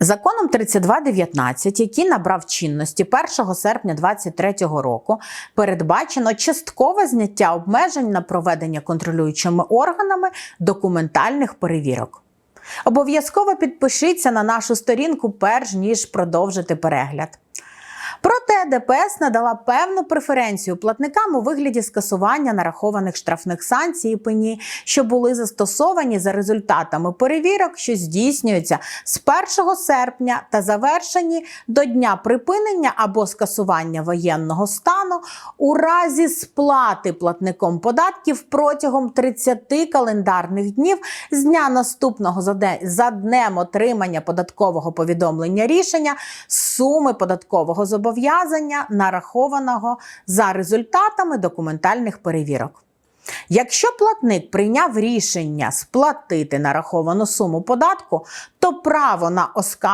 Законом 3219, який набрав чинності 1 серпня 2023 року, передбачено часткове зняття обмежень на проведення контролюючими органами документальних перевірок. Обов'язково підпишіться на нашу сторінку, перш ніж продовжити перегляд. ДПС надала певну преференцію платникам у вигляді скасування нарахованих штрафних санкцій і пені, що були застосовані за результатами перевірок, що здійснюються з 1 серпня та завершені до дня припинення або скасування воєнного стану у разі сплати платником податків протягом 30 календарних днів з дня наступного за днем отримання податкового повідомлення рішення суми податкового зобов'язання, нарахованого за результатами документальних перевірок. Якщо платник прийняв рішення сплатити нараховану суму податку, то право на оскарження